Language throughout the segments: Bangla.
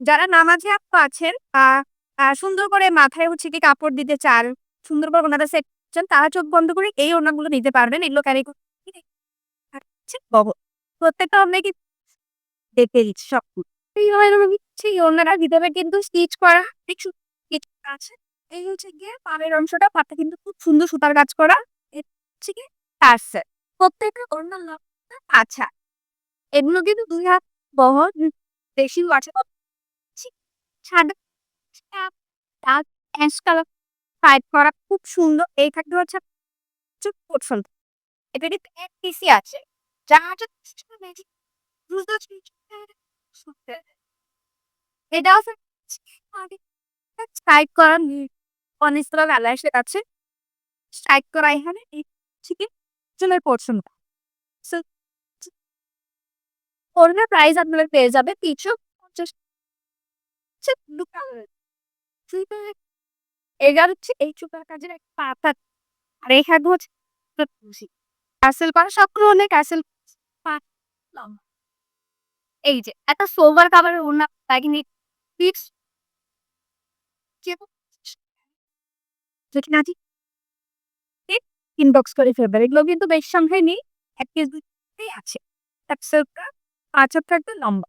যারা নামাজে আপু আছেন সুন্দর করে মাথায় হচ্ছে কি কাপড় দিতে চান, সুন্দর করে ওনারা সেট চান তারা চোখ বন্ধ করে এই ওড়নাগুলো নিতে পারবেন, এগুলো ক্যারি প্রত্যেকটা ওড়নায় কি দেখে দিচ্ছি সব। ভিতরে কিন্তু করা আছে। এই হচ্ছে গিয়ে অংশটা পাটটা কিন্তু খুব সুন্দর সুতার কাজ করা। প্রত্যেকটা আচ্ছা। এগুলো কিন্তু দুই হাত বহর বেশি আছে। অ্যাশ কালার টাইপ করা খুব সুন্দর। এই থাকতে হচ্ছে পছন্দ এটা কিন্তু এক পিসি আছে। যা আছে স্ট্রাইক করা এই প্রাইস পেয়ে যাবে তিনশো কালার এগারো হচ্ছে এই চুপার কাজের একটা পাতা। আর এখানে হচ্ছে ক্যাসেল করা সবগুলো অনেক ক্যাসেল এই যে, একটা সোভার কাভারের ওনা প্যাকিং ফিক্স যেখানে আছি ইনবক্স করে ফেলবে। এগুলো কিন্তু বেশ সংখ্যায় নেই। এক কেজি আছে। ক্যাপসেলটা পাঁচ হাত থাকবে লম্বা।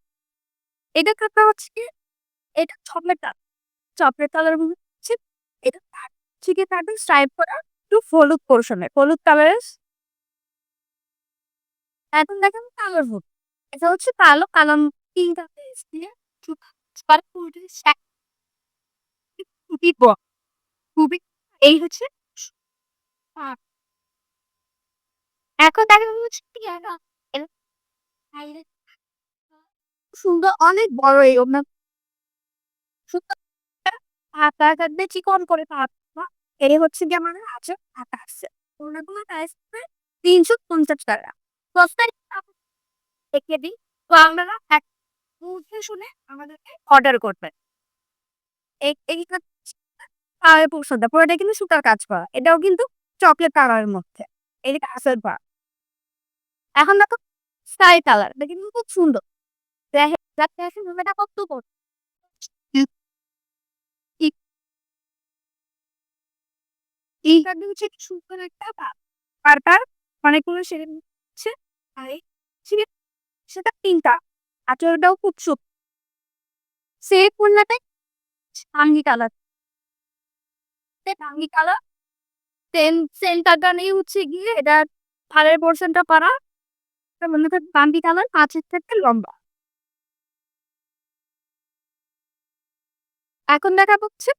এটা থাকা হচ্ছে কি এটা চপলেট কালার চপলেট কালার হচ্ছে এটা থেকে থাকবে স্ট্রাইপ করা একটু হলুদ পোর্শনের হলুদ কালারের এখন দেখেন কালার ফুড এটা হচ্ছে কালো কালো পেজ দিয়ে এই হচ্ছে এখন দেখা হচ্ছে সুন্দর অনেক বড় এই ওনার হাতা কাটবে চিকন করে পাতা এই হচ্ছে কি আমার আছে হাতা আছে। ওনাগুলো প্রাইস তিনশো পঞ্চাশ টাকা সস্তায় দেখে দিই। তো আপনারা এক বুঝে শুনে আমাদেরকে অর্ডার করবেন। এই এইটা পৌঁছাতে পুরোটা কিন্তু সুতার কাজ করা। এটাও কিন্তু চকলেট কালারের মধ্যে। এদিকে আসল পা এখন দেখো স্কাই কালার এটা কিন্তু খুব সুন্দর। দেখেন কত বড়। এইটা হচ্ছে সুন্দর একটা অনেকগুলো সেরে আর সেটা তিনটা। আচরটাও খুব সুন্দর সে আঙ্গি কালার। আঙ্গি কালার সেম সেন্টারটা নেই হচ্ছে গিয়ে, এটা ফালের পোর্শনটা পারা মনে হয় বান্ডি কালার, পাঁচের থেকে লম্বা। এখন দেখা হচ্ছে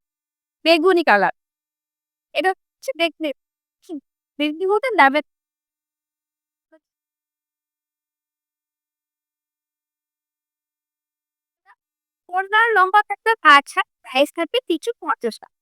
বেগুনি কালার। এটা হচ্ছে দেখতে বেগুনি বলতে ল্যাভের ওনার লম্বা থাকতে আচ্ছা প্রাইস থাকবে তিনশো পঞ্চাশ টাকা